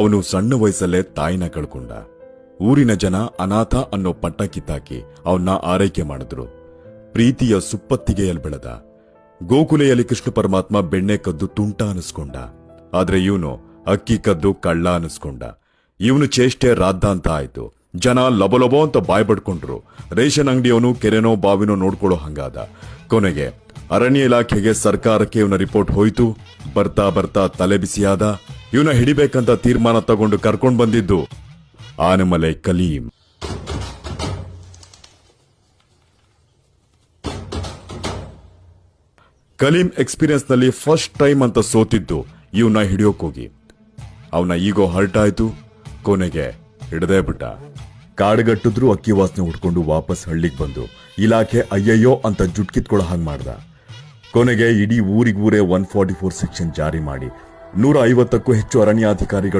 ಅವನು ಸಣ್ಣ ವಯಸ್ಸಲ್ಲೇ ತಾಯಿನ ಕಳ್ಕೊಂಡ. ಊರಿನ ಜನ ಅನಾಥ ಅನ್ನೋ ಪಟ್ಟ ಕಿತ್ತಾಕಿ ಅವನ್ನ ಆರೈಕೆ ಮಾಡಿದ್ರು. ಪ್ರೀತಿಯ ಸುಪ್ಪತ್ತಿಗೆಯಲ್ಲಿ ಬೆಳೆದ ಗೋಕುಲೆಯಲ್ಲಿ ಕೃಷ್ಣ ಪರಮಾತ್ಮ ಬೆಣ್ಣೆ ಕದ್ದು ತುಂಟ ಅನಿಸ್ಕೊಂಡ. ಆದ್ರೆ ಇವನು ಅಕ್ಕಿ ಕದ್ದು ಕಳ್ಳ ಅನಿಸ್ಕೊಂಡ. ಇವನು ಚೇಷ್ಟೆ ರಾದ್ದ ಅಂತ ಆಯ್ತು. ಜನ ಲಬಲಬೋ ಅಂತ ಬಾಯ್ ಬಡ್ಕೊಂಡ್ರು ರೇಷನ್ ಅಂಗಡಿಯವನು ಕೆರೆನೋ ಬಾವಿನೋ ನೋಡ್ಕೊಳ್ಳೋ ಹಂಗಾದ. ಕೊನೆಗೆ ಅರಣ್ಯ ಇಲಾಖೆಗೆ ಸರ್ಕಾರಕ್ಕೆ ಇವನ ರಿಪೋರ್ಟ್ ಹೋಯ್ತು. ಬರ್ತಾ ಬರ್ತಾ ತಲೆ ಬಿಸಿಯಾದ. ಇವನ ಹಿಡಿಬೇಕಂತ ತೀರ್ಮಾನ ತಗೊಂಡು ಕರ್ಕೊಂಡ್ ಬಂದಿದ್ದು ಆನೆಮಲೆ ಕಲೀಂ ಕಲೀಂ ಎಕ್ಸ್ಪೀರಿಯನ್ಸ್ನಲ್ಲಿ ಫಸ್ಟ್ ಟೈಮ್ ಅಂತ ಸೋತಿದ್ದು ಇವನ್ನ ಹಿಡಿಯೋಕೋಗಿ ಅವನ ಈಗೋ ಹರ್ಟ್ ಆಯ್ತು ಕೊನೆಗೆ ಹಿಡದೇ ಬಿಟ್ಟ. ಕಾಡುಗಟ್ಟಿದ್ರು ಅಕ್ಕಿ ವಾಸನೆ ಉಟ್ಕೊಂಡು ವಾಪಸ್ ಹಳ್ಳಿಗೆ ಬಂದು, ಇಲಾಖೆ ಅಯ್ಯಯ್ಯೋ ಅಂತ ಜುಟ್ಕಿತ್ಕೊಳ್ಳೋ ಹಾಗೆ ಮಾಡ್ದ. ಕೊನೆಗೆ ಇಡೀ ಊರಿಗೂರೇ ಒನ್ ಫಾರ್ಟಿ ಫೋರ್ ಸೆಕ್ಷನ್ ಜಾರಿ ಮಾಡಿ ನೂರ ಐವತ್ತಕ್ಕೂ ಹೆಚ್ಚು ಅರಣ್ಯಾಧಿಕಾರಿಗಳು